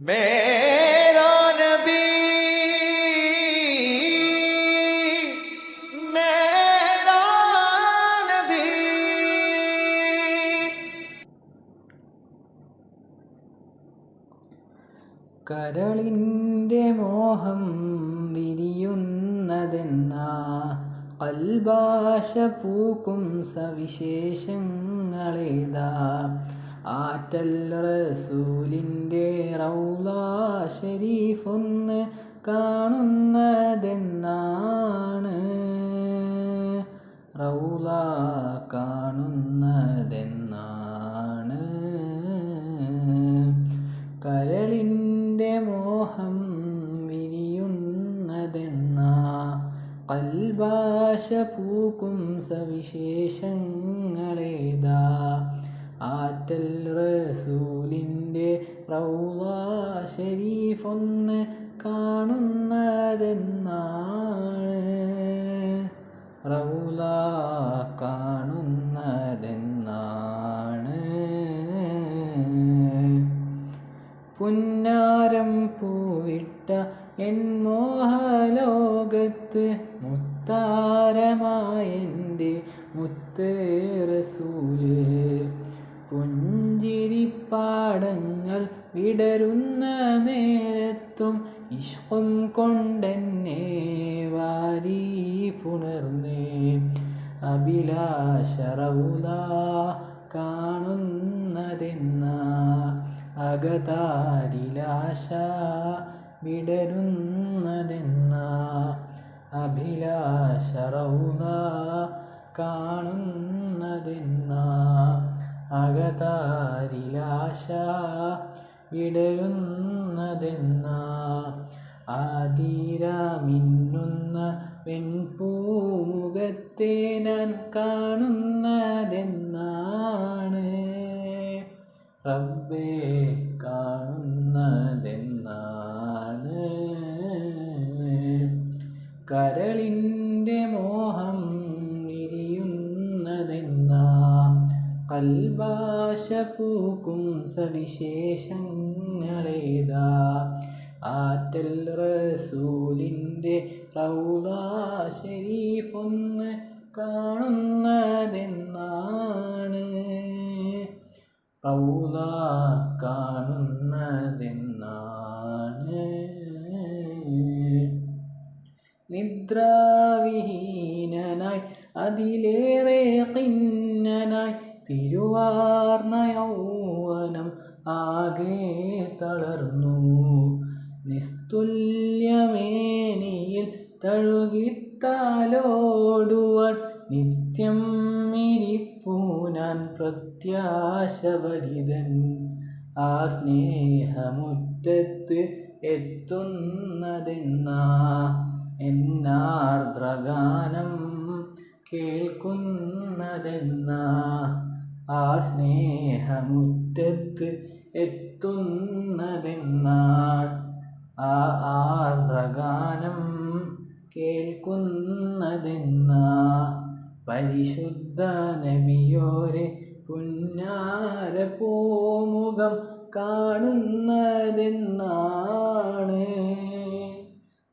मेरा नबी मेरा नबी കരളിൻ്റെ മോഹം വിരിയുന്നതെന്ന കൽഭാഷ പൂക്കും സവിശേഷങ്ങളേതാ ആറ്റൽ റസൂലിന്റെ റൗള ഷരീഫൊന്ന് കാണുന്നതെന്നാണ്. റൗള കാണുന്നതെന്നാണ്. കരളിന്റെ മോഹം വിരിയുന്നതെന്നാ. കൽഭാഷ പൂക്കും സവിശേഷങ്ങളേതാ. ആറ്റൽ റസൂലിന്റെ റൗള ഷരീഫൊന്ന് കാണുന്നതെന്നാണ്. റൗള കാണുന്നതെന്നാണ്. പുന്നാരം പൂവിട്ട എൻ മോഹലോകത്ത് മുത്താരമായെന്റെ മുത്ത് റസൂൽ. പുഞ്ചിരിപ്പാടങ്ങൾ വിടരുന്ന നേരത്തും ഇഷ്കം കൊണ്ടെന്നെ വാരി പുണർന്നേ. അഭിലാഷറൗല കാണുന്നതെന്ന അകതാരിലാശ വിടരുന്നതെന്ന അഭിലാഷറൗല കാണുന്നതെന്ന അകതാരിലാശ വിടരുന്നതെന്ന ആതിര മിന്നുന്ന വെൺപൂമുഖത്തെ ഞാൻ കാണുന്നതെന്നാണ്. റബ്ബേ കാണുന്നതെന്നാണ്. കരളിന്റെ മോഹം പൂക്കും സവിശേഷങ്ങളേതാ? ആറ്റൽ റസൂലിന്റെ റൗള ഷരീഫൊന്ന് കാണുന്നതെന്നാണ്. റൗള കാണുന്നതെന്നാണ്. നിദ്രാവിഹീനനായി അതിലേറെ കിന്നനായി തിരുവാർന്ന യൗവനം ആകെ തളർന്നു. നിസ്തുല്യമേനിയിൽ തഴുകിത്താലോടുവാൻ നിത്യം മിരിപ്പൂനാൻ പ്രത്യാശവരിതൻ. ആ സ്നേഹമുറ്റത്ത് എത്തുന്നതെന്നാ? എന്നാർദ്രഗാനം കേൾക്കുന്നതെന്നാ? ആ സ്നേഹമുറ്റത്ത് എത്തുന്നതെന്നാൾ ആ ആർദ്രഗാനം കേൾക്കുന്നതെന്നാ പരിശുദ്ധ നബിയോരെ പുന്നാര പൂമുഖം കാണുന്നതെന്നാണ്.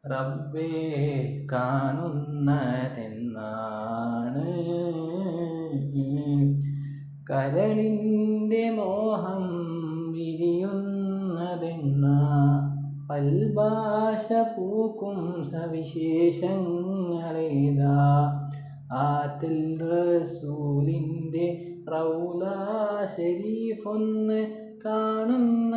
റബ്ബേ കാണുന്നതെന്നാണ്. കരളിന്റെ മോഹം വിരിയുന്നതെന്ന? പൽഭാഷ പൂക്കും സവിശേഷങ്ങളേതാ? ആറ്റിൽ റസൂലിന്റെ റൗല ഷെരീഫൊന്ന് കാണുന്നതെന്നാണ്.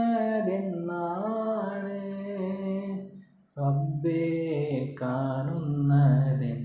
റബ്ബേ കാണുന്നതെന്നാണ്